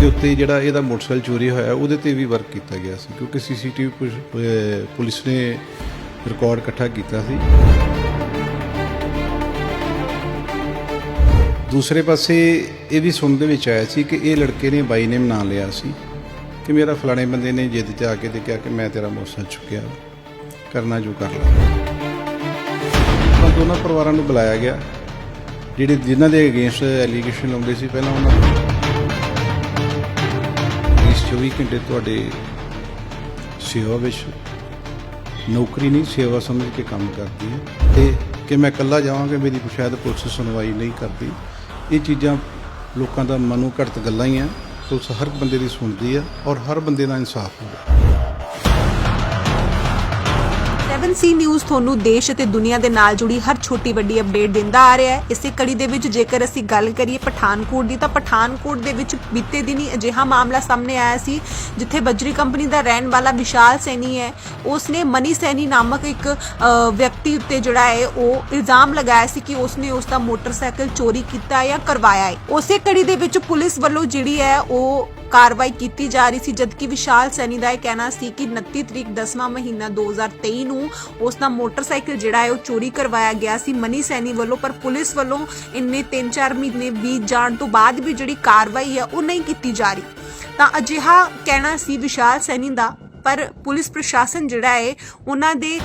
ਦੇ ਉੱਤੇ ਜਿਹੜਾ ਇਹਦਾ ਮੋਟਰਸਾਈਕਲ ਚੋਰੀ ਹੋਇਆ, ਉਹਦੇ ਤੇ ਵੀ ਵਰਕ ਕੀਤਾ ਗਿਆ ਸੀ, ਕਿਉਂਕਿ ਸੀਸੀਟੀਵੀ ਪੁਲਿਸ ਨੇ ਰਿਕਾਰਡ ਇਕੱਠਾ ਕੀਤਾ ਸੀ। ਦੂਸਰੇ ਪਾਸੇ ਇਹ ਵੀ ਸੁਣਨ ਦੇ ਵਿੱਚ ਆਇਆ ਸੀ ਕਿ ਇਹ ਲੜਕੇ ਨੇ ਬਾਈ ਨੇਮ ਨਾਂ ਲਿਆ ਸੀ ਕਿ ਮੇਰਾ ਫਲਾਣੇ ਬੰਦੇ ਨੇ ਜਿੱਦ ਤੇ ਆ ਕੇ ਤੇ ਕਿਹਾ ਕਿ ਮੈਂ ਤੇਰਾ ਮੋਟਰਸਾਈਕਲ ਚੁੱਕਿਆ, ਕਰਨਾ ਜੋ ਕਰ ਲੈ ਦੋਨਾਂ ਪਰਿਵਾਰਾਂ ਨੂੰ ਬੁਲਾਇਆ ਗਿਆ, ਜਿਹੜੇ ਜਿਨ੍ਹਾਂ ਦੇ ਅਗੇਂਸਟ ਐਲੀਗੇਸ਼ਨ ਲਾਉਂਦੇ ਸੀ, ਪਹਿਲਾਂ ਉਹਨਾਂ ਨੂੰ 24 ਘੰਟੇ ਤੁਹਾਡੇ ਸੇਵਾ ਵਿੱਚ ਨੌਕਰੀ ਨਹੀਂ, ਸੇਵਾ ਸਮਝ ਕੇ ਕੰਮ ਕਰਦੀ ਹੈ। ਤੇ ਕਿ ਮੈਂ ਇਕੱਲਾ ਜਾਵਾਂਗਾ ਮੇਰੀ ਸ਼ਾਇਦ ਪੁਲਿਸ ਸੁਣਵਾਈ ਨਹੀਂ ਕਰਦੀ। ਇਹ ਚੀਜ਼ਾਂ ਲੋਕਾਂ ਦਾ ਮਨੋਂ ਘੜਤ ਗੱਲਾਂ ਹੀ ਆ। ਪੁਲਿਸ ਹਰ ਬੰਦੇ ਦੀ ਸੁਣਦੀ ਆ ਔਰ ਹਰ ਬੰਦੇ ਦਾ ਇਨਸਾਫ ਹੁੰਦਾ। 7C ਨਿਊਜ਼ ਤੁਹਾਨੂੰ ਦੇਸ਼ ਅਤੇ ਦੁਨੀਆ ਦੇ ਨਾਲ ਜੁੜੀ ਹਰ ਛੋਟੀ ਵੱਡੀ ਅਪਡੇਟ ਦਿੰਦਾ ਆ ਰਿਹਾ ਹੈ। ਇਸੇ ਕੜੀ ਦੇ ਵਿੱਚ ਜੇਕਰ ਅਸੀਂ ਗੱਲ ਕਰੀਏ ਪਠਾਨਕੋਟ ਦੀ ਤਾਂ ਪਠਾਨਕੋਟ ਦੇ ਵਿੱਚ ਬੀਤੇ ਦਿਨੀ ਅਜਿਹਾ ਮਾਮਲਾ ਸਾਹਮਣੇ ਆਇਆ ਸੀ ਜਿੱਥੇ ਬਜਰੀ ਕੰਪਨੀ ਦਾ ਰਹਿਣ ਵਾਲਾ ਵਿਸ਼ਾਲ ਸੈਣੀ ਹੈ। ਉਸਨੇ ਮਨੀ ਸੈਣੀ ਨਾਮਕ ਇੱਕ ਅ, ਵਿਅਕਤੀ ਉੱਤੇ ਜਿਹੜਾ ਹੈ ਉਹ ਇਲਜ਼ਾਮ ਲਗਾਇਆ ਸੀ ਕਿ ਉਸਨੇ ਉਸ ਦਾ ਮੋਟਰਸਾਈਕਲ ਚੋਰੀ ਕੀਤਾ ਜਾਂ ਕਰਵਾਇਆ ਹੈ। ਉਸੇ ਕੜੀ ਦੇ ਵਿੱਚ ਪੁਲਿਸ ਵੱਲੋਂ ਜਿਹੜੀ ਹੈ ਉਹ ਕਾਰਵਾਈ ਕੀਤੀ ਜਾ ਰਹੀ ਸੀ, ਜਦਕਿ ਵਿਸ਼ਾਲ ਸੈਣੀ ਦਾ ਇਹ ਕਹਿਣਾ ਸੀ ਕਿ 29 ਤਰੀਕ 10ਵਾਂ ਮਹੀਨਾ 2023 ਨੂੰ ਉਸ ਦਾ ਮੋਟਰਸਾਈਕਲ ਜਿਹੜਾ ਹੈ ਉਹ ਚੋਰੀ ਕਰਵਾਇਆ ਗਿਆ ਸੀ ਮਨੀ ਸੈਣੀ ਵੱਲੋਂ, ਪਰ ਪੁਲਿਸ ਵੱਲੋਂ ਇੰਨੇ 3-4 ਮਹੀਨੇ ਬੀਤ ਜਾਣ ਤੋਂ ਬਾਅਦ ਵੀ ਜਿਹੜੀ ਕਾਰਵਾਈ ਹੈ ਉਹ ਨਹੀਂ ਕੀਤੀ ਜਾ ਰਹੀ। ਤਾਂ ਅਜਿਹਾ ਕਹਿਣਾ ਸੀ ਵਿਸ਼ਾਲ ਸੈਣੀ ਦਾ ਪਰ ਪੁਲਿਸ ਪ੍ਰਸ਼ਾਸਨ ਜਿਹੜਾ ਹੈ ਉਹਨਾਂ ਦੇ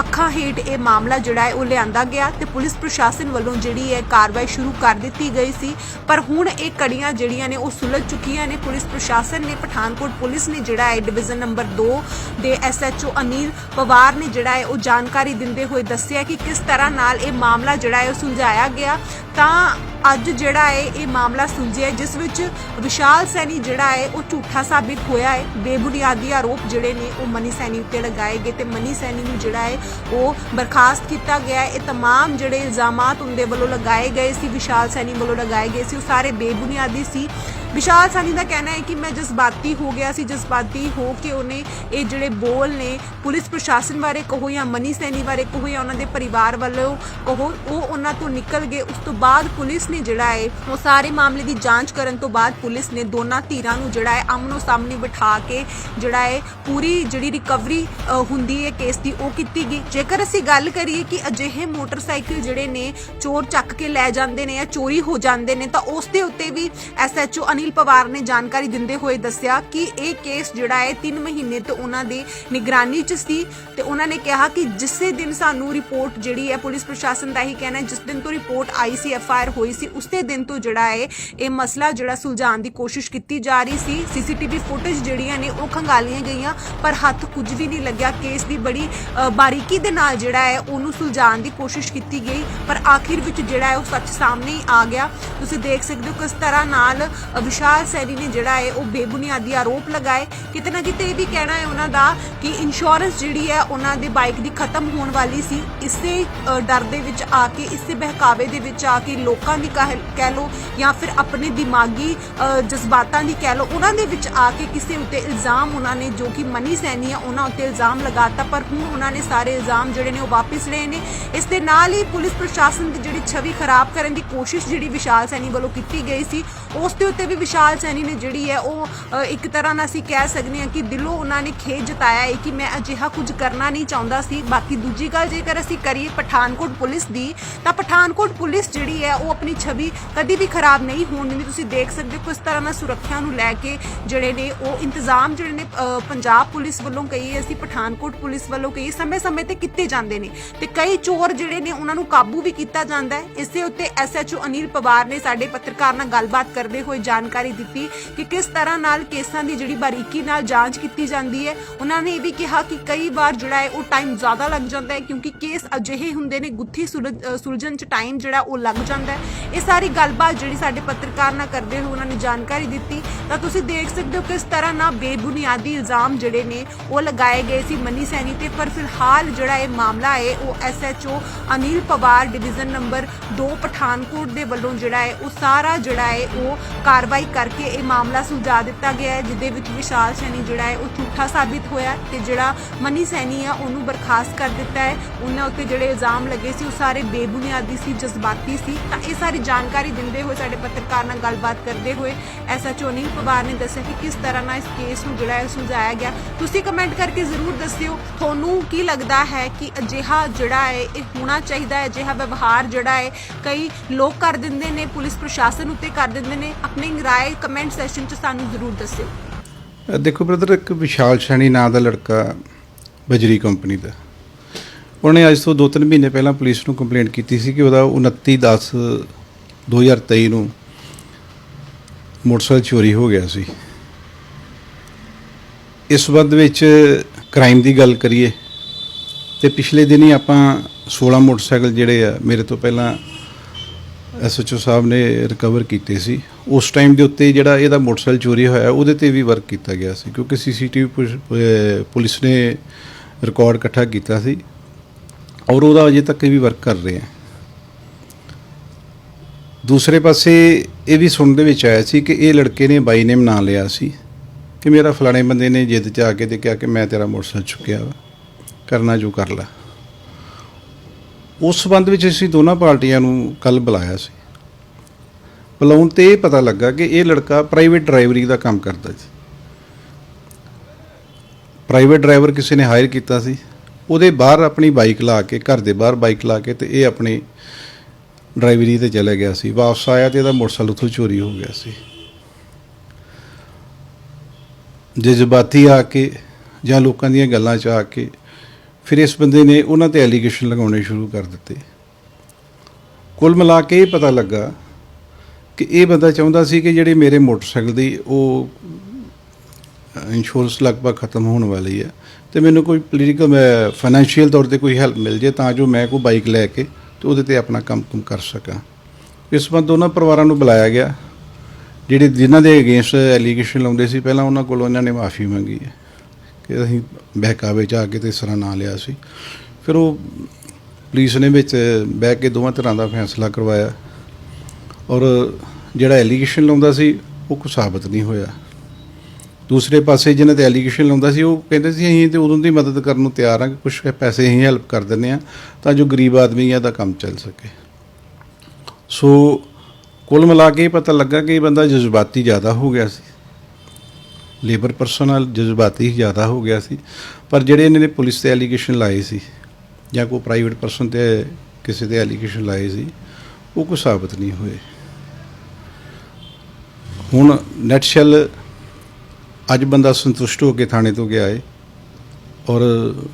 ਅੱਖਾਂ ਹੇਠ ਇਹ ਮਾਮਲਾ ਜਿਹੜਾ ਹੈ ਉਹ ਲਿਆਂਦਾ ਗਿਆ ਤੇ ਪੁਲਿਸ ਪ੍ਰਸ਼ਾਸਨ ਵੱਲੋਂ ਜਿਹੜੀ ਹੈ ਕਾਰਵਾਈ ਸ਼ੁਰੂ ਕਰ ਦਿੱਤੀ ਗਈ ਸੀ। ਪਰ ਹੁਣ ਇਹ ਕੜੀਆਂ ਜਿਹੜੀਆਂ ਨੇ, ਉਹ ਸੁਲਝ ਚੁੱਕੀਆਂ ਨੇ। ਪੁਲਿਸ ਪ੍ਰਸ਼ਾਸਨ ਨੇ, ਪਠਾਨਕੋਟ ਪੁਲਿਸ ਨੇ ਜਿਹੜਾ ਹੈ ਡਿਵੀਜ਼ਨ ਨੰਬਰ 2 ਦੇ ਐਸਐਚਓ ਅਨੀਲ ਪਵਾਰ ਨੇ ਜਿਹੜਾ ਹੈ ਉਹ ਜਾਣਕਾਰੀ ਦਿੰਦੇ ਹੋਏ ਦੱਸਿਆ ਕਿ ਕਿਸ ਤਰ੍ਹਾਂ ਨਾਲ ਇਹ ਮਾਮਲਾ ਜਿਹੜਾ ਹੈ ਉਹ ਸੁਲਝਾਇਆ ਗਿਆ। ਤਾਂ ਅੱਜ ਜਿਹੜਾ ਹੈ ਇਹ ਮਾਮਲਾ ਸੁਲਝਿਆ ਜਿਸ ਵਿੱਚ ਵਿਸ਼ਾਲ ਸੈਣੀ ਜਿਹੜਾ ਹੈ ਉਹ ਝੂਠਾ ਸਾਬਿਤ ਹੋਇਆ ਹੈ ਬੇਬੁਨਿਆਦੀ ਆਰੋਪ ਜਿਹੜੇ ਨੇ ਉਹ ਮਨੀ ਸੈਣੀ ਉੱਤੇ ਲਗਾਏ ਗਏ ਤੇ ਮਨੀ ਸੈਣੀ ਨੂੰ ਜਿਹੜਾ ਹੈ ਉਹ ਬਰਖਾਸਤ ਕੀਤਾ ਗਿਆ ਹੈ ਇਹ तमाम ਜਿਹੜੇ ਇਲਜ਼ਾਮਾਤ ਉਹਦੇ ਵੱਲੋਂ ਲਗਾਏ ਗਏ ਸੀ ਵਿਸ਼ਾਲ ਸੈਣੀ ਵੱਲੋਂ ਲਗਾਏ ਗਏ ਸੀ ਉਹ ਸਾਰੇ ਬੇਬੁਨਿਆਦੀ ਸੀ ਵਿਸ਼ਾਲ ਸੈਣੀ ਦਾ ਕਹਿਣਾ ਹੈ ਕਿ ਮੈਂ ਜਜ਼ਬਾਤੀ ਹੋ ਗਿਆ ਸੀ, ਜਜ਼ਬਾਤੀ ਹੋ ਕੇ ਉਹਨੇ ਇਹ ਜਿਹੜੇ ਬੋਲ ਨੇ, ਪੁਲਿਸ ਪ੍ਰਸ਼ਾਸਨ ਬਾਰੇ ਕਹੋ ਜਾਂ ਮਨੀ ਸੈਣੀ ਬਾਰੇ ਕਹੋ ਜਾਂ ਉਹਨਾਂ ਦੇ ਪਰਿਵਾਰ ਵੱਲੋਂ ਕਹੋ, ਉਹ ਉਹਨਾਂ ਤੋਂ ਨਿਕਲ ਗਏ। ਉਸ ਤੋਂ ਬਾਅਦ ਪੁਲਿਸ ਨੇ ਜਿਹੜਾ ਹੈ, ਉਹ ਸਾਰੇ ਮਾਮਲੇ ਦੀ ਜਾਂਚ ਕਰਨ ਤੋਂ ਬਾਅਦ ਪੁਲਿਸ ਨੇ ਦੋਨਾਂ ਧਿਰਾਂ ਨੂੰ ਜਿਹੜਾ ਹੈ ਆਮਨੋ ਸਾਹਮਣੇ ਬਿਠਾ ਕੇ ਜਿਹੜਾ ਹੈ ਪੂਰੀ ਜਿਹੜੀ ਰਿਕਵਰੀ ਹੁੰਦੀ ਹੈ ਕੇਸ ਦੀ, ਉਹ ਕੀਤੀ ਗਈ। ਜੇਕਰ ਅਸੀਂ ਗੱਲ ਕਰੀਏ ਕਿ ਅਜਿਹੇ ਮੋਟਰਸਾਈਕਲ ਜਿਹੜੇ ਨੇ, ਚੋਰ ਚੱਕ ਕੇ ਲੈ ਜਾਂਦੇ ਨੇ ਜਾਂ ਚੋਰੀ ਹੋ ਜਾਂਦੇ ਨੇ, ਤਾਂ ਉਸ ਦੇ ਉੱਤੇ ਵੀ ਐਸਐਚਓ ਅਨਿਲ ਪਵਾਰ ਨੇ ਜਾਣਕਾਰੀ ਦਿੰਦੇ ਹੋਏ ਦੱਸਿਆ ਕਿ ਇਹ ਕੇਸ ਜਿਹੜਾ ਹੈ 3 ਮਹੀਨੇ ਤੋਂ ਉਹਨਾਂ ਦੇ ਨਿਗਰਾਨੀ 'ਚ ਸੀ ਤੇ ਉਹਨਾਂ ਨੇ ਕਿਹਾ ਕਿ ਜਿਸੇ ਦਿਨ ਸਾਨੂੰ ਰਿਪੋਰਟ ਜਿਹੜੀ ਹੈ ਪੁਲਿਸ ਪ੍ਰਸ਼ਾਸਨ ਦਾ ਹੀ ਕਹਿਣਾ ਹੈ, ਜਿਸ ਦਿਨ ਤੋਂ ਰਿਪੋਰਟ ਆਈ ਸੀ ਐਫਆਈਆਰ ਹੋਈ ਸੀ, ਉਸੇ ਦਿਨ ਤੋਂ ਜਿਹੜਾ ਹੈ ਇਹ ਮਸਲਾ ਜਿਹੜਾ ਸੁਲਝਾਉਣ ਦੀ ਕੋਸ਼ਿਸ਼ ਕੀਤੀ ਜਾ ਰਹੀ ਸੀ। ਸੀਸੀਟੀਵੀ ਫੁਟੇਜ ਜਿਹੜੀਆਂ ਨੇ ਉਹ ਖੰਗਾਲੀਆਂ ਗਈਆਂ, ਪਰ ਹੱਥ ਕੁਝ ਵੀ ਨਹੀਂ ਲੱਗਿਆ। ਕੇਸ ਦੀ ਬੜੀ ਬਾਰੀਕੀ ਦੇ ਨਾਲ ਜਿਹੜਾ ਹੈ ਉਹਨੂੰ ਸੁਲਝਾਉਣ ਦੀ ਕੋਸ਼ਿਸ਼ ਕੀਤੀ ਗਈ, ਪਰ ਆਖਿਰ ਵਿੱਚ ਜਿਹੜਾ ਹੈ ਉਹ ਸੱਚ ਸਾਹਮਣੇ ਆ ਗਿਆ। ਤੁਸੀਂ ਦੇਖ ਸਕਦੇ ਹੋ ਕਿਸ ਤਰ੍ਹਾਂ ਨਾਲ ਵਿਸ਼ਾਲ ਸੈਣੀ ਨੇ ਜਿਹੜਾ ਹੈ ਉਹ ਬੇਬੁਨਿਆਦੀ ਆਰੋਪ ਲਗਾਏ। ਕਿਤੇ ਨਾ ਕਿਤੇ ਇਹ ਵੀ ਕਹਿਣਾ ਹੈ ਉਹਨਾਂ ਦਾ ਕਿ ਇੰਸ਼ੋਰੈਂਸ ਜਿਹੜੀ ਹੈ ਉਹਨਾਂ ਦੇ ਬਾਈਕ ਦੀ ਖਤਮ ਹੋਣ ਵਾਲੀ ਸੀ। ਇਸੇ ਡਰ ਦੇ ਵਿੱਚ ਆ ਕੇ, ਇਸੇ ਬਹਿਕਾਵੇ ਦੇ ਵਿੱਚ ਆ ਕੇ ਲੋਕਾਂ ਦੀ ਕਹਿ ਲੋ ਜਾਂ ਫਿਰ ਆਪਣੇ ਦਿਮਾਗੀ ਜਜ਼ਬਾਤਾਂ ਦੀ ਕਹਿ ਲੋ ਉਹਨਾਂ ਦੇ ਵਿੱਚ ਆ ਕੇ ਕਿਸੇ ਉੱਤੇ ਇਲਜ਼ਾਮ ਉਹਨਾਂ ਨੇ, ਜੋ ਕਿ ਮਨੀ ਸੈਨੀ ਆ, ਉਹਨਾਂ ਉੱਤੇ ਇਲਜ਼ਾਮ ਲਗਾਤਾ। ਪਰ ਹੁਣ ਉਹਨਾਂ ਨੇ ਸਾਰੇ ਇਲਜ਼ਾਮ ਜਿਹੜੇ ਨੇ ਉਹ ਵਾਪਸ ਲਏ ਨੇ। ਇਸ ਦੇ ਨਾਲ ਹੀ ਪੁਲਿਸ ਪ੍ਰਸ਼ਾਸਨ ਦੀ ਜਿਹੜੀ ਛਵੀ ਖਰਾਬ ਕਰਨ ਦੀ ਕੋਸ਼ਿਸ਼ ਜਿਹੜੀ ਵਿਸ਼ਾਲ ਸੈਣੀ ਵੱਲੋਂ ਕੀਤੀ ਗਈ ਸੀ, ਉਸ ਦੇ ਉੱਤੇ ਵੀ ਵਿਸ਼ਾਲ ਸੈਣੀ ਨੇ ਜਿਹੜੀ ਹੈ ਉਹ ਇੱਕ ਤਰ੍ਹਾਂ ਨਾਲ ਅਸੀਂ ਕਹਿ ਸਕਦੇ ਹਾਂ ਕਿ ਦਿਲੋਂ ਉਹਨਾਂ ਨੇ ਖੇਜ ਜਤਾਇਆ ਹੈ ਕਿ ਮੈਂ ਅਜਿਹਾ ਕੁਝ ਕਰਨਾ ਨਹੀਂ ਚਾਹੁੰਦਾ ਸੀ। ਬਾਕੀ ਦੂਜੀ ਗੱਲ ਜੇਕਰ ਅਸੀਂ ਕਰੀਏ ਪਠਾਨਕੋਟ ਪੁਲਿਸ ਦੀ ਤਾਂ ਪਠਾਨਕੋਟ ਪੁਲਿਸ ਜਿਹੜੀ ਹੈ ਉਹ ਆਪਣੀ ਛਵੀ ਕਦੀ ਵੀ ਖਰਾਬ ਨਹੀਂ ਹੋਣ ਦਿੰਦੀ। ਤੁਸੀਂ ਦੇਖ ਸਕਦੇ ਹੋ ਕਿਸ ਤਰ੍ਹਾਂ ਨਾਲ ਸੁਰੱਖਿਆ ਨੂੰ ਲੈ ਕੇ ਜਿਹੜੇ ਨੇ ਉਹ ਇੰਤਜ਼ਾਮ ਜਿਹੜੇ ਨੇ ਅ, ਪੰਜਾਬ ਪੁਲਿਸ ਵੱਲੋਂ ਕਹੀਏ ਅਸੀਂ ਪਠਾਨਕੋਟ ਪੁਲਿਸ ਵੱਲੋਂ ਕਹੀਏ ਸਮੇਂ-ਸਮੇਂ ਤੇ ਕੀਤੇ ਜਾਂਦੇ ਨੇ ਤੇ ਕਈ ਚੋਰ ਜਿਹੜੇ ਨੇ ਉਹਨਾਂ ਨੂੰ ਕਾਬੂ ਵੀ ਕੀਤਾ ਜਾਂਦਾ ਹੈ। ਇਸੇ ਉੱਤੇ ਐਸਐਚਓ ਅਨਿਲ ਪਵਾਰ ਨੇ ਸਾਡੇ ਪੱਤਰਕਾਰ ਨਾਲ ਗੱਲਬਾਤ ਕਰਦੇ ਹੋਏ ਜਾਣਕਾਰੀ ਦਿੱਤੀ ਕਿ ਕਿਸ ਤਰ੍ਹਾਂ ਨਾਲ ਕੇਸਾਂ ਦੀ ਜਿਹੜੀ ਬਾਰੀਕੀ ਨਾਲ ਜਾਂਚ ਕੀਤੀ ਜਾਂਦੀ ਹੈ। ਉਹਨਾਂ ਨੇ ਇਹ ਵੀ ਕਿਹਾ ਕਿ ਕਈ ਵਾਰ ਜਿਹੜਾ ਹੈ ਉਹ ਟਾਈਮ ਜ਼ਿਆਦਾ ਲੱਗ ਜਾਂਦਾ ਹੈ ਕਿਉਂਕਿ ਕੇਸ ਅਜਿਹੇ ਹੁੰਦੇ ਨੇ ਗੁੱਥੀ ਸੁਲਝਣ ਚ ਟਾਈਮ ਜਿਹੜਾ ਉਹ ਲੱਗ ਜਾਂਦਾ ਹੈ। ਇਹ ਸਾਰੀ ਗੱਲਬਾਤ ਜਿਹੜੀ ਸਾਡੇ ਪੱਤਰਕਾਰ ਨਾਲ ਕਰਦੇ ਹੋਏ ਉਹਨਾਂ ਨੇ ਜਾਣਕਾਰੀ ਦਿੱਤੀ। ਤਾਂ ਤੁਸੀਂ ਦੇਖ ਸਕਦੇ ਹੋ ਕਿਸ ਤਰ੍ਹਾਂ ਨਾਲ ਬੇਬੁਨਿਆਦੀ ਇਲਜ਼ਾਮ ਜਿਹੜੇ ਨੇ ਉਹ ਲਗਾਏ ਗਏ ਸੀ ਮਨੀ ਸੈਣੀ ਤੇ। ਪਰ ਫਿਲਹਾਲ ਜਿਹੜਾ ਇਹ ਮਾਮਲਾ ਹੈ, ਉਹ SHO Anil Pawar division number 2 Pathankot ਦੇ ਵੱਲੋਂ ਜਿਹੜਾ ਹੈ, ਉਹ ਸਾਰਾ ਜਿਹੜਾ ਹੈ ਉਹ ਕਾਰਵਾਈ ਕਾਰਵਾਈ ਕਰਕੇ ਇਹ ਮਾਮਲਾ ਸੁਲਝਾ ਦਿੱਤਾ ਗਿਆ ਹੈ ਜਿਦੇ ਵਿੱਚ ਵਿਸ਼ਾਲ ਸੈਣੀ ਜਿਹੜਾ ਹੈ ਉਹ ਝੂਠਾ ਸਾਬਿਤ ਹੋਇਆ ਤੇ ਜਿਹੜਾ ਮਨੀ ਸੈਣੀ ਆ, ਉਹਨੂੰ ਬਰਖਾਸਤ ਕਰ ਦਿੱਤਾ ਹੈ। ਉਹਨਾਂ ਉੱਤੇ ਜਿਹੜੇ ਇਲਜ਼ਾਮ ਲੱਗੇ ਸੀ, ਉਹ ਸਾਰੇ ਬੇਬੁਨਿਆਦੀ ਸੀ, ਜਜ਼ਬਾਤੀ ਸੀ। ਤਾਂ ਇਹ ਸਾਰੀ ਜਾਣਕਾਰੀ ਦਿੰਦੇ ਹੋਏ ਸਾਡੇ ਪੱਤਰਕਾਰ ਨਾਲ ਗੱਲਬਾਤ ਕਰਦੇ ਹੋਏ ਐਸਐਚਓ ਨੀਲ ਪਵਾਰ ਨੇ ਦੱਸਿਆ ਕਿ ਕਿਸ ਤਰ੍ਹਾਂ ਨਾਲ ਇਸ ਕੇਸ ਨੂੰ ਜਿਹੜਾ ਹੈ ਸੁਲਝਾਇਆ ਗਿਆ। ਤੁਸੀਂ ਕਮੈਂਟ ਕਰਕੇ ਜ਼ਰੂਰ ਦੱਸਿਓ, ਤੁਹਾਨੂੰ ਕੀ ਲੱਗਦਾ ਹੈ ਕਿ ਅਜਿਹਾ ਜਿਹੜਾ ਹੈ, ਇਹ ਹੋਣਾ ਚਾਹੀਦਾ ਹੈ? ਅਜਿਹਾ ਵਿਵਹਾਰ ਜਿਹੜਾ ਹੈ, ਕਈ ਲੋਕ ਕਰ ਦਿੰਦੇ ਨੇ, ਪੁਲਿਸ ਪ੍ਰਸ਼ਾਸਨ ਉੱਤੇ ਕਰ ਦਿੰਦੇ ਨੇ, ਆਪਣੇ ਰਾਏ ਕਮੈਂਟ ਸੈਸ਼ਨ 'ਚ ਸਾਨੂੰ ਜ਼ਰੂਰ ਦੱਸਿਓ। ਦੇਖੋ ਬ੍ਰਦਰ ਇੱਕ ਵਿਸ਼ਾਲ ਸ਼ੈਣੀ ਨਾਂ ਦਾ ਲੜਕਾ ਬਜਰੀ ਕੰਪਨੀ ਦਾ। ਉਹਨੇ ਅੱਜ ਤੋਂ 2-3 ਮਹੀਨੇ ਪਹਿਲਾਂ ਪੁਲਿਸ ਨੂੰ ਕੰਪਲੇਂਟ ਕੀਤੀ ਸੀ ਕਿ ਉਹਦਾ 29 10 2023 ਨੂੰ ਮੋਟਰਸਾਈਕਲ ਚੋਰੀ ਹੋ ਗਿਆ ਸੀ। ਇਸ ਸੰਬੰਧ ਵਿੱਚ ਕ੍ਰਾਈਮ ਦੀ ਗੱਲ ਕਰੀਏ ਤੇ ਪਿਛਲੇ ਦਿਨੀ ਆਪਾਂ 16 ਮੋਟਰਸਾਈਕਲ ਜਿਹੜੇ ਆ, ਮੇਰੇ ਤੋਂ ਪਹਿਲਾਂ ਐਸਐਚਓ ਸਾਹਿਬ ਨੇ ਰਿਕਵਰ ਕੀਤੇ ਸੀ। ਉਸ ਟਾਈਮ ਦੇ ਉੱਤੇ ਜਿਹੜਾ ਇਹਦਾ ਮੋਟਰਸਾਈਕਲ ਚੋਰੀ ਹੋਇਆ, ਉਹਦੇ ਤੇ ਵੀ ਵਰਕ ਕੀਤਾ ਗਿਆ ਸੀ, ਕਿਉਂਕਿ ਸੀਸੀਟੀਵੀ ਪੁਲਿਸ ਨੇ ਰਿਕਾਰਡ ਇਕੱਠਾ ਕੀਤਾ ਸੀ ਔਰ ਉਹਦਾ ਅਜੇ ਤੱਕ ਵੀ ਵਰਕ ਕਰ ਰਹੇ ਆ ਦੂਸਰੇ ਪਾਸੇ ਇਹ ਵੀ ਸੁਣਨ ਦੇ ਵਿੱਚ ਆਇਆ ਸੀ ਕਿ ਇਹ ਲੜਕੇ ਨੇ ਬਾਈ ਨੇਮ ਨਾਂ ਲਿਆ ਸੀ ਕਿ ਮੇਰਾ ਫਲਾਣੇ ਬੰਦੇ ਨੇ ਜਿੱਦ ਚ ਆ ਕੇ ਤੇ ਕਿਹਾ ਕਿ ਮੈਂ ਤੇਰਾ ਮੋਟਰਸਾਈਕਲ ਚੁੱਕਿਆ ਵਾ, ਕਰਨਾ ਜੋ ਕਰ ਲੈ। ਉਸ ਸੰਬੰਧ ਵਿੱਚ ਅਸੀਂ ਦੋਨਾਂ ਪਾਰਟੀਆਂ ਨੂੰ ਕੱਲ ਬੁਲਾਇਆ ਸੀ। ਬੁਲਾਉਣ ਤੇ ਇਹ ਪਤਾ ਲੱਗਾ ਕਿ ਇਹ ਲੜਕਾ ਪ੍ਰਾਈਵੇਟ ਡਰਾਈਵਰੀ ਦਾ ਕੰਮ ਕਰਦਾ ਸੀ। ਪ੍ਰਾਈਵੇਟ ਡਰਾਈਵਰ ਕਿਸੇ ਨੇ ਹਾਇਰ ਕੀਤਾ ਸੀ। ਉਹਦੇ ਬਾਹਰ ਆਪਣੀ ਬਾਈਕ ਲਾ ਕੇ, ਘਰ ਦੇ ਬਾਹਰ ਬਾਈਕ ਲਾ ਕੇ ਤੇ ਇਹ ਆਪਣੀ ਡਰਾਈਵਰੀ ਤੇ ਚਲੇ ਗਿਆ ਸੀ। ਵਾਪਸ ਆਇਆ ਤੇ ਇਹਦਾ ਮੋਟਰਸਾਈਕਲ ਉੱਥੋਂ ਚੋਰੀ ਹੋ ਗਿਆ ਸੀ। ਜਜ਼ਬਾਤੀ ਆ ਕੇ ਜਾਂ ਲੋਕਾਂ ਦੀਆਂ ਗੱਲਾਂ 'ਚ ਆ ਕੇ ਫਿਰ ਇਸ ਬੰਦੇ ਨੇ ਉਹਨਾਂ ਤੇ ਐਲੀਗੇਸ਼ਨ ਲਗਾਉਣੇ ਸ਼ੁਰੂ ਕਰ ਦਿੱਤੇ। ਕੁੱਲ ਮਿਲਾ ਕੇ ਇਹ ਪਤਾ ਲੱਗਾ ਕਿ ਇਹ ਬੰਦਾ ਚਾਹੁੰਦਾ ਸੀ ਕਿ ਜਿਹੜੇ ਮੇਰੇ ਮੋਟਰਸਾਈਕਲ ਦੀ ਉਹ ਇੰਸ਼ੋਰੈਂਸ ਲਗਭਗ ਖਤਮ ਹੋਣ ਵਾਲੀ ਹੈ ਤੇ ਮੈਨੂੰ ਕੋਈ ਪੋਲੀਟੀਕਲ ਫਾਈਨੈਂਸ਼ੀਅਲ ਤੌਰ ਤੇ ਕੋਈ ਹੈਲਪ ਮਿਲ ਜੇ ਤਾਂ ਜੋ ਮੈਂ ਕੋਈ ਬਾਈਕ ਲੈ ਕੇ ਤੇ ਉਹਦੇ ਤੇ ਆਪਣਾ ਕੰਮ ਕੰਮ ਕਰ ਸਕਾਂ। ਇਸ ਸੰਬੰਧ ਦੋਨਾਂ ਪਰਿਵਾਰਾਂ ਨੂੰ ਬੁਲਾਇਆ ਗਿਆ। ਜਿਹੜੇ ਜਿਨ੍ਹਾਂ ਦੇ ਅਗੇਂਸਟ ਐਲੀਗੇਸ਼ਨ ਲਾਉਂਦੇ ਸੀ, ਪਹਿਲਾਂ ਉਹਨਾਂ ਕੋਲੋਂ ਇਹਨਾਂ ਨੇ ਮਾਫੀ ਮੰਗੀ ਹੈ। ਕਿ ਅਸੀਂ ਬਹਿਕਾਵੇ ਚ ਆ ਕੇ ਤੇ ਇਸ ਤਰ੍ਹਾਂ ਨਾਂ ਲਿਆ ਸੀ। ਫਿਰ ਉਹ ਪੁਲਿਸ ਨੇ ਵਿੱਚ ਬਹਿ ਕੇ ਦੋਵਾਂ ਤਰ੍ਹਾਂ ਦਾ ਫੈਸਲਾ ਕਰਵਾਇਆ। ਔਰ ਜਿਹੜਾ ਐਲੀਗੇਸ਼ਨ ਲਾਉਂਦਾ ਸੀ, ਉਹ ਕੋਈ ਸਾਬਤ ਨਹੀਂ ਹੋਇਆ। ਦੂਸਰੇ ਪਾਸੇ ਜਿਹਨਾਂ ਤੇ ਐਲੀਗੇਸ਼ਨ ਲਾਉਂਦਾ ਸੀ, ਉਹ ਕਹਿੰਦੇ ਸੀ, ਅਸੀਂ ਤੇ ਉਦੋਂ ਦੀ ਮਦਦ ਕਰਨ ਨੂੰ ਤਿਆਰ ਹਾਂ ਕਿ ਕੁਝ ਪੈਸੇ ਅਸੀਂ ਹੈਲਪ ਕਰ ਦਿੰਦੇ ਆ ਤਾਂ ਜੋ ਗਰੀਬ ਆਦਮੀ ਆ ਦਾ ਕੰਮ ਚੱਲ ਸਕੇ। ਸੋ ਕੁੱਲ ਮਿਲਾ ਕੇ ਇਹ ਪਤਾ ਲੱਗਾ ਕਿ ਇਹ ਬੰਦਾ ਜਜ਼ਬਾਤੀ ਜ਼ਿਆਦਾ ਹੋ ਗਿਆ ਸੀ। ਲੇਬਰ ਪਰਸਨ ਨਾਲ ਜਜ਼ਬਾਤੀ ਜ਼ਿਆਦਾ ਹੋ ਗਿਆ ਸੀ, ਪਰ ਜਿਹੜੇ ਇਹਨਾਂ ਨੇ ਪੁਲਿਸ ਤੇ ਐਲੀਗੇਸ਼ਨ ਲਾਏ ਸੀ ਜਾਂ ਕੋਈ ਪ੍ਰਾਈਵੇਟ ਪਰਸਨ ਤੇ ਕਿਸੇ ਤੇ ਐਲੀਗੇਸ਼ਨ ਲਾਏ ਸੀ, ਉਹ ਕੋਈ ਸਾਬਤ ਨਹੀਂ ਹੋਏ। ਹੁਣ ਨੈਟਸ਼ੈਲ ਅੱਜ ਬੰਦਾ ਸੰਤੁਸ਼ਟ ਹੋ ਕੇ ਥਾਣੇ ਤੋਂ ਗਿਆ ਏ ਔਰ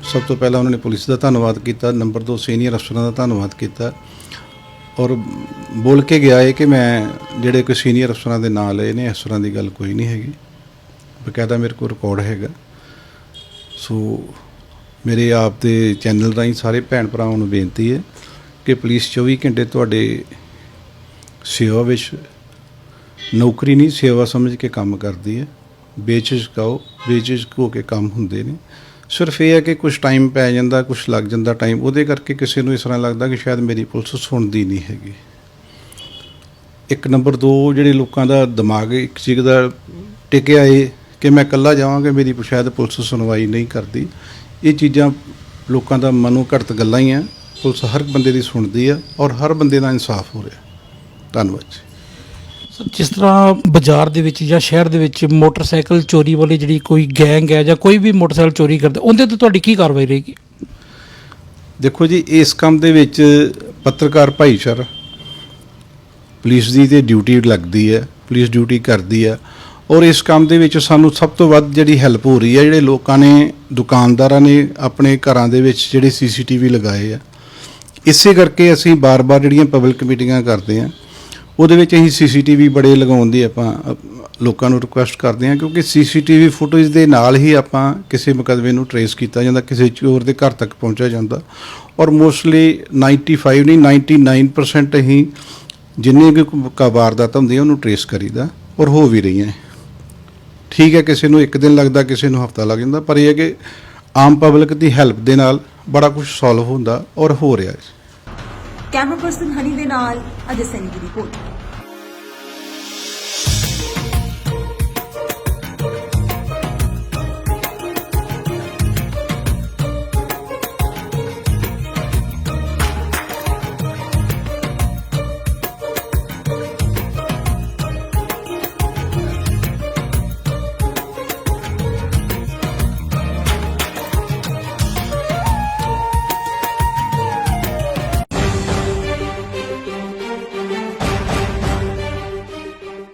ਸਭ ਤੋਂ ਪਹਿਲਾਂ ਉਹਨਾਂ ਨੇ ਪੁਲਿਸ ਦਾ ਧੰਨਵਾਦ ਕੀਤਾ, ਨੰਬਰ 2 ਸੀਨੀਅਰ ਅਫਸਰਾਂ ਦਾ ਧੰਨਵਾਦ ਕੀਤਾ ਔਰ ਬੋਲ ਕੇ ਗਿਆ ਏ ਕਿ ਮੈਂ ਜਿਹੜੇ ਕੋਈ ਸੀਨੀਅਰ ਅਫਸਰਾਂ ਦੇ ਨਾਲ ਇਹਨੇ ਅਫਸਰਾਂ ਦੀ ਗੱਲ ਕੋਈ ਨਹੀਂ ਹੈਗੀ। ਬਕਾਇਦਾ ਮੇਰੇ ਕੋਲ ਰਿਕਾਰਡ ਹੈਗਾ। ਸੋ ਮੇਰੇ ਆਪ ਦੇ ਚੈਨਲ ਰਾਹੀਂ ਸਾਰੇ ਭੈਣ ਭਰਾਵਾਂ ਨੂੰ ਬੇਨਤੀ ਹੈ ਕਿ ਪੁਲਿਸ 24 ਘੰਟੇ ਤੁਹਾਡੇ ਸੇਵਾ ਵਿੱਚ ਨੌਕਰੀ ਨਹੀਂ, ਸੇਵਾ ਸਮਝ ਕੇ ਕੰਮ ਕਰਦੀ ਹੈ। ਬੇਝਿਜਕ ਆਓ, ਬੇਝਿਜਕ ਹੋ ਕੇ ਕੰਮ ਹੁੰਦੇ ਨੇ। ਸਿਰਫ ਇਹ ਹੈ ਕਿ ਕੁਝ ਟਾਈਮ ਪੈ ਜਾਂਦਾ ਕੁਝ ਲੱਗ ਜਾਂਦਾ ਟਾਈਮ ਉਹਦੇ ਕਰਕੇ ਕਿਸੇ ਨੂੰ ਇਸ ਤਰ੍ਹਾਂ ਲੱਗਦਾ ਕਿ ਸ਼ਾਇਦ ਮੇਰੀ ਪੁਲਿਸ ਸੁਣਦੀ ਨਹੀਂ ਹੈਗੀ। ਇੱਕ ਨੰਬਰ 2 ਜਿਹੜੇ ਲੋਕਾਂ ਦਾ ਦਿਮਾਗ ਇੱਕ ਚੀਜ਼ ਦਾ ਟਿਕਿਆ ਏ ਕਿ ਮੈਂ ਇਕੱਲਾ ਜਾਵਾਂਗਾ ਮੇਰੀ ਸ਼ਾਇਦ ਪੁਲਿਸ ਸੁਣਵਾਈ ਨਹੀਂ ਕਰਦੀ। ਇਹ ਚੀਜ਼ਾਂ ਲੋਕਾਂ ਦਾ ਮਨੋਂ ਘੜਤ ਗੱਲਾਂ ਹੀ ਆ। ਪੁਲਿਸ ਹਰ ਬੰਦੇ ਦੀ ਸੁਣਦੀ ਆ ਔਰ ਹਰ ਬੰਦੇ ਦਾ ਇਨਸਾਫ ਹੋ ਰਿਹਾ। ਧੰਨਵਾਦ ਜੀ। ਸਰ, ਜਿਸ ਤਰ੍ਹਾਂ ਬਾਜ਼ਾਰ ਦੇ ਵਿੱਚ ਜਾਂ ਸ਼ਹਿਰ ਦੇ ਵਿੱਚ ਮੋਟਰਸਾਈਕਲ ਚੋਰੀ ਵਾਲੀ ਜਿਹੜੀ ਕੋਈ ਗੈਂਗ ਹੈ ਜਾਂ ਕੋਈ ਵੀ ਮੋਟਰਸਾਈਕਲ ਚੋਰੀ ਕਰਦਾ ਉਹਦੇ ਤੇ ਤੁਹਾਡੀ ਕੀ ਕਾਰਵਾਈ ਰਹੇਗੀ? ਦੇਖੋ ਜੀ ਇਸ ਕੰਮ ਦੇ ਵਿੱਚ ਪੱਤਰਕਾਰ ਭਾਈਚਾਰਾ ਪੁਲਿਸ ਦੀ ਤੇ ਡਿਊਟੀ ਲੱਗਦੀ ਹੈ ਪੁਲਿਸ ਡਿਊਟੀ ਕਰਦੀ ਹੈ। ਔਰ ਇਸ ਕੰਮ ਦੇ ਵਿੱਚ ਸਾਨੂੰ ਸਭ ਤੋਂ ਵੱਧ ਜਿਹੜੀ ਹੈਲਪ ਹੋ ਰਹੀ ਹੈ, ਜਿਹੜੇ ਲੋਕਾਂ ਨੇ, ਦੁਕਾਨਦਾਰਾਂ ਨੇ ਆਪਣੇ ਘਰਾਂ ਦੇ ਵਿੱਚ ਜਿਹੜੇ ਸੀਸੀਟੀਵੀ ਲਗਾਏ ਆ, ਇਸੇ ਕਰਕੇ ਅਸੀਂ ਬਾਰ-ਬਾਰ ਜਿਹੜੀਆਂ ਪਬਲਿਕ ਮੀਟਿੰਗਾਂ ਕਰਦੇ ਆ ਉਹਦੇ ਵਿੱਚ ਅਸੀਂ ਸੀਸੀਟੀਵੀ ਬੜੇ ਲਗਾਉਣ ਦੀ ਆਪਾਂ, ਲੋਕਾਂ ਨੂੰ ਰਿਕੁਐਸਟ ਕਰਦੇ ਹਾਂ, ਕਿਉਂਕਿ ਸੀਸੀਟੀਵੀ ਫੁਟੇਜ ਦੇ ਨਾਲ ਹੀ ਆਪਾਂ ਕਿਸੇ ਮੁਕੱਦਮੇ ਨੂੰ ਟਰੇਸ ਕੀਤਾ ਜਾਂਦਾ, ਕਿਸੇ ਚੋਰ ਦੇ ਘਰ ਤੱਕ ਪਹੁੰਚਿਆ ਜਾਂਦਾ ਔਰ ਮੋਸਟਲੀ 95 ਨਹੀਂ 99% ਹੀ ਜਿੰਨੇ ਵੀ ਕ- ਵਾਰਦਾਤ ਹੁੰਦੀ ਹੈ ਉਹਨੂੰ ਟਰੇਸ ਕਰੀਦਾ ਔਰ ਹੋ ਵੀ ਰਹੀਆਂ। ਠੀਕ ਹੈ, ਕਿਸੇ ਨੂੰ ਇੱਕ ਦਿਨ ਲੱਗਦਾ, ਕਿਸੇ ਨੂੰ ਹਫਤਾ ਲੱਗ ਜਾਂਦਾ, ਪਰ ਇਹ ਹੈ ਕਿ ਆਮ ਪਬਲਿਕ ਦੀ ਹੈਲਪ ਦੇ ਨਾਲ ਬੜਾ ਕੁਝ ਸੋਲਵ ਹੁੰਦਾ ਔਰ ਹੋ ਰਿਹਾ ਹੈ। ਕੈਮਰਾ ਪਰਸਨ ਹਨੀ ਦੇ ਨਾਲ ਅਜੇ ਸੈਨੀ ਦੀ ਰਿਪੋਰਟ